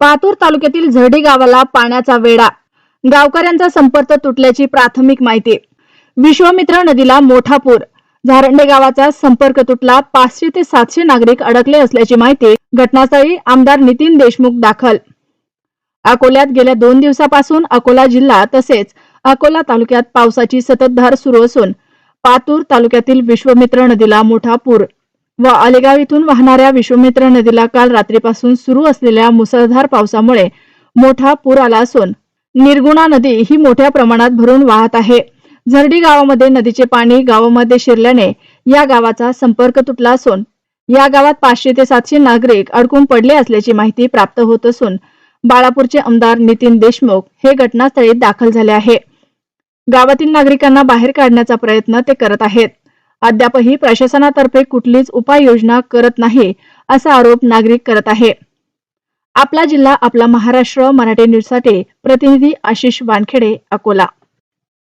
पातूर तालुक्यातील झरडी गावाला पाण्याचा वेढा. गावकऱ्यांचा संपर्क तुटल्याची प्राथमिक माहिती. विश्वामित्र नदीला मोठा पूर. झारंडे गावाचा संपर्क तुटला पाचशे ते सातशे नागरिक अडकले असल्याची माहिती घटनास्थळी आमदार नितीन देशमुख दाखल. अकोल्यात गेल्या दोन दिवसापासून अकोला जिल्हा तसेच अकोला तालुक्यात पावसाची सततधार सुरू असून पातूर तालुक्यातील विश्वमित्र नदीला मोठा पूर. व अलेगाव इथून वाहणाऱ्या विश्वमित्र नदीला काल रात्रीपासून सुरू असलेल्या मुसळधार पावसामुळे मोठा पूर आला असून निर्गुणा नदी ही मोठ्या प्रमाणात भरून वाहत आहे. झरडी गावामध्ये नदीचे पाणी गावामध्ये शिरल्याने या गावाचा संपर्क तुटला असून या गावात पाचशे ते सातशे नागरिक अडकून पडले असल्याची माहिती प्राप्त होत असून बाळापूरचे आमदार नितीन देशमुख हे घटनास्थळी दाखल झाले आहे. गावातील नागरिकांना बाहेर काढण्याचा प्रयत्न ते करत आहेत. अद्यापही प्रशासनातर्फे कुठलीच उपाययोजना करत नाही असा आरोप नागरिक करत आहे. आपला जिल्हा आपला महाराष्ट्र मराठी न्यूजसाठी प्रतिनिधी आशिष वानखेडे अकोला.